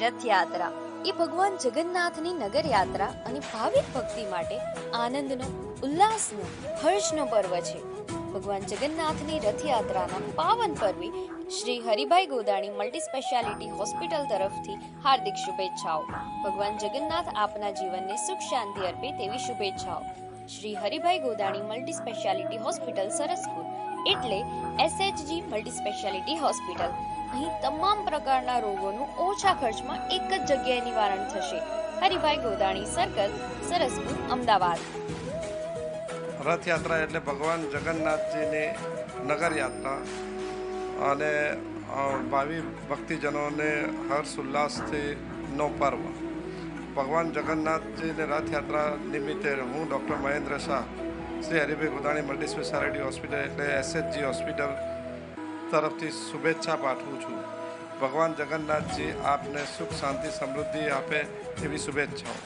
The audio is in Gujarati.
રથયાત્રા. એ ભગવાન જગન્નાથની નગર યાત્રા અને ભાવિક ભક્તિ માટે આનંદનો, ઉલ્લાસનો, હર્ષનો પર્વ છે. ભગવાન જગન્નાથની રથયાત્રાના પાવન પર્વે Shri Haribhai Godani multi speciality hospital તરફથી હાર્દિક શુભેચ્છાઓ. ભગવાન જગન્નાથ આપના જીવનને સુખ શાંતિ અર્પે તેવી શુભેચ્છાઓ. Shri Haribhai Godani multi speciality hospital Saraspur. એટલે એસએચજી મલ્ટી સ્પેશિયાલિટી હોસ્પિટલ અહીં તમામ પ્રકારના રોગોનું ઓછા ખર્ચમાં એક જ જગ્યાએ નિવારણ થશે. હરિભાઈ ગોદાણી સર્કલ સરસપુર અમદાવાદ. રથયાત્રા એટલે ભગવાન જગન્નાથજીની નગર યાત્રા અને ભાવિ ભક્તિજનોને હર્ષ ઉલ્લાસથી નો પર્વ. ભગવાન જગન્નાથજીની રથયાત્રા નિમિત્તે હું doctor Mahendra Shah Shri Haribhai Godani multi speciality hospital એટલે એસએચજી હોસ્પિટલ તરફથી શુભેચ્છા પાઠવું છું. ભગવાન જગન્નાથજી આપને સુખ, શાંતિ, સમૃદ્ધિ આપે એવી શુભેચ્છાઓ.